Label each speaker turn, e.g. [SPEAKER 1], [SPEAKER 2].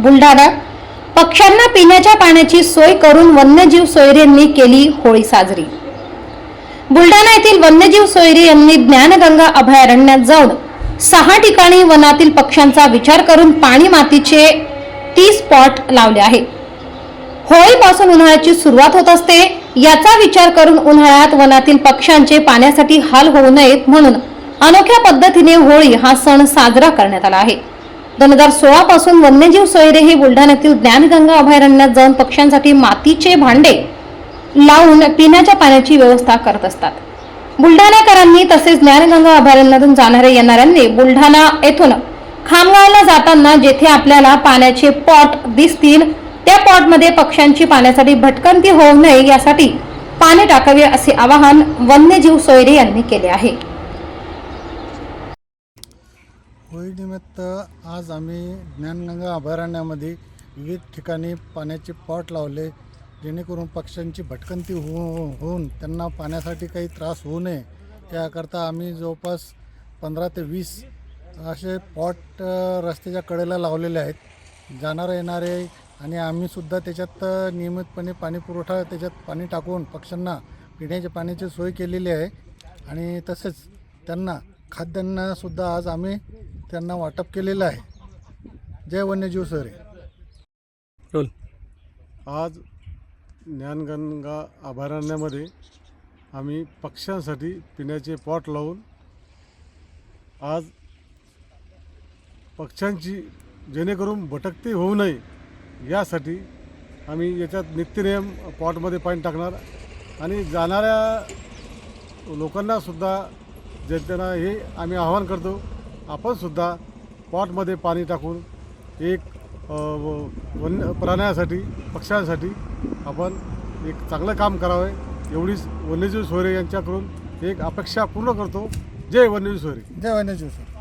[SPEAKER 1] बुलढाणा. पक्ष्यांना पिण्याच्या पाण्याची सोय करून वन्यजीव सोयऱ्यांनी केली होळी साजरी. बुलढाणा येथील वन्यजीव सोयरे यांनी ज्ञानगंगा अभयारण्यात जाऊन सहा ठिकाणी वनातील पक्ष्यांचा विचार करून पाणी मातीचे तीस स्पॉट लावले आहे. होळीपासून उन्हाळ्याची सुरुवात होत असते याचा विचार करून उन्हाळ्यात वनातील पक्ष्यांचे पाण्यासाठी हाल होऊ नयेत म्हणून अनोख्या पद्धतीने होळी हा सण साजरा करण्यात आला आहे. दोन हजार सोळा पासून वन्यजीव सोयरे हे बुलढाण्यातील ज्ञानगंगा अभयारण्यात जाऊन पक्ष्यांसाठी मातीचे भांडे लावून पिण्याच्या पाण्याची व्यवस्था करत असतात. बुलढाणाकरांनी तसेच ज्ञानगंगा अभयारण्यातून जाणाऱ्या येणाऱ्यांनी बुलढाणा येथून खामगावला जाताना जेथे आपल्याला पाण्याचे पॉट दिसतील त्या पॉटमध्ये पक्ष्यांची पाण्यासाठी भटकंती होऊ नये यासाठी पाणी टाकावे असे आवाहन वन्यजीव सोयरे यांनी केले आहे.
[SPEAKER 2] होळीनिमित्त आज आम्ही ज्ञानगंगा अभयारण्यामध्ये विविध ठिकाणी पाण्याचे पॉट लावले जेणेकरून पक्ष्यांची भटकंती होऊ होऊन त्यांना पाण्यासाठी काही त्रास होऊ नये. याकरता आम्ही जवळपास पंधरा ते वीस असे पॉट रस्त्याच्या कडेला लावलेले आहेत. जाणारे येणारे आणि आम्हीसुद्धा त्याच्यात नियमितपणे पाणी पुरवठा त्याच्यात पाणी टाकून पक्ष्यांना पिण्याच्या पाण्याची सोय केलेली आहे. आणि तसेच त्यांना खाद्यान्नसुद्धा आज आम्ही त्यांना वाटप केलेलं आहे. जय वन्यजीव सरे.
[SPEAKER 3] रोल. आज ज्ञानगंगा अभयारण्यामध्ये आम्ही पक्ष्यांसाठी पिण्याचे पॉट लावून आज पक्ष्यांची जेणेकरून भटकती होऊ नये यासाठी आम्ही याच्यात नित्यनियम पॉटमध्ये पाणी टाकणार आणि जाणाऱ्या लोकांनासुद्धा जे त्यांना हे आम्ही आवाहन करतो आपणसुद्धा पॉटमध्ये पाणी टाकून एक व- वन्य प्राण्यासाठी पक्ष्यांसाठी आपण एक चांगलं काम करावे. एवढीच वन्यजीव सोयरे यांच्याकडून एक अपेक्षा पूर्ण करतो. जय वन्यजीव सोयरे
[SPEAKER 2] जय वन्यजीव सोयरे